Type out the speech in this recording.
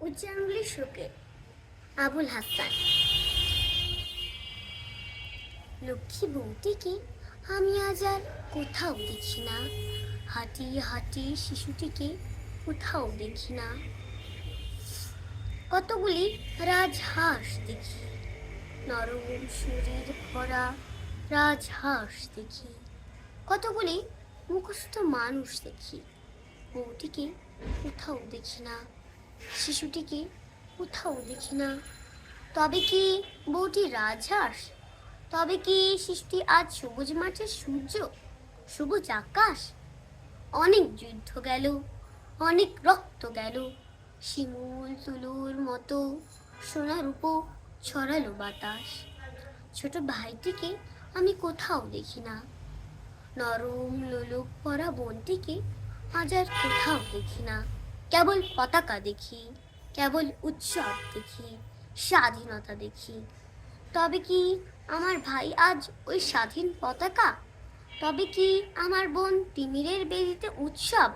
উচ্চারণগুলি শোকে আবুল হাসান। লক্ষ্মী বউটিকে আমি আজ আর কোথাও দেখি না। হাঁটিয়ে হাঁটিয়ে শিশুটিকে কোথাও দেখি না। কতগুলি রাজহাঁস দেখি। নরম শরীর ভরা রাজহাঁস দেখি। কতগুলি মুখস্থ মানুষ দেখি। বউটিকে কোথাও দেখি না। শিশুটিকে কোথাও দেখি না। তবে কি বউটি রাজহাঁস? তবে কি শিশুটি আজ সবুজ মাঠের সূর্য, সবুজ আকাশ? অনেক যুদ্ধ গেল, অনেক রক্ত গেল। শিমুল তুলুর মতো সোনার উপর ছড়ালো বাতাস। ছোট ভাইটিকে আমি কোথাও দেখি না। নরম লোলক পরা বোনটিকে আজ আর কোথাও দেখি না। কেবল পতাকা দেখি, কেবল উৎসব দেখি, স্বাধীনতা দেখি। তবে কি আমার ভাই আজ ওই স্বাধীন পতাকা? তবে কি আমার বোন তিমিরের বেদিতে উৎসব